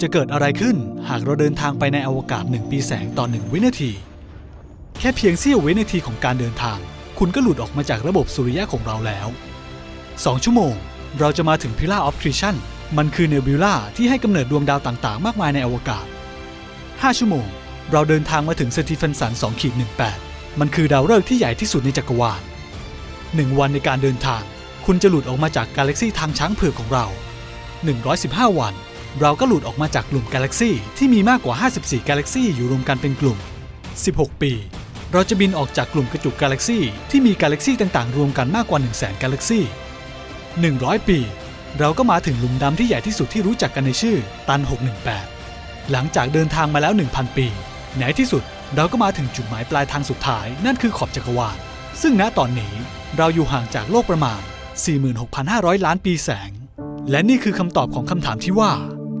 จะเกิดอะไรขึ้นหากเราเดินทางไปในอวกาศ 1 ปีแสงต่อ 1 วินาที แค่เพียงเสี้ยววินาทีของการเดินทาง คุณก็หลุดออกมาจากระบบสุริยะของเราแล้ว 2 ชั่วโมง เราจะมาถึงพิล่าออฟทริชันมันคือเนบิวล่าที่ให้กำเนิดดวงดาวต่างๆ มากมายในอวกาศ 5 ชั่วโมง เราเดินทางมาถึงสตีเฟนสัน2ขีด18 มันคือดาวฤกษ์ที่ใหญ่ที่สุดในจักรวาล 1 วันในการเดินทาง คุณจะหลุดออกมาจากกาแล็กซีทางช้างเผือกของเรา 115 วัน เราก็หลุดออกมาจากกลุ่มกาแล็กซีที่มีมากกว่า 54 กาแล็กซีอยู่รวมกันเป็นกลุ่ม 16 ปี เราจะบินออกจากกลุ่มกระจุกกาแล็กซีที่มีกาแล็กซีต่างๆ รวมกันมากกว่า 1 0 0 0 0แสนกาแล็กซี่100 ปี เราก็มาถึงหลุมดำที่ใหญ่ที่สุดที่รู้จักกันในชื่อ ตัน 618 หลังจากเดินทางมาแล้ว 1,000 ปีในที่สุดเราก็มาถึงจุดหมายปลายทางสุดท้ายนั่นคือขอบจักรวาล ซึ่งณตอนนี้เราอยู่ห่างจากโลกประมาณ 46,500 ล้านปีแสง และนี่คือคำตอบของคำถามที่ว่า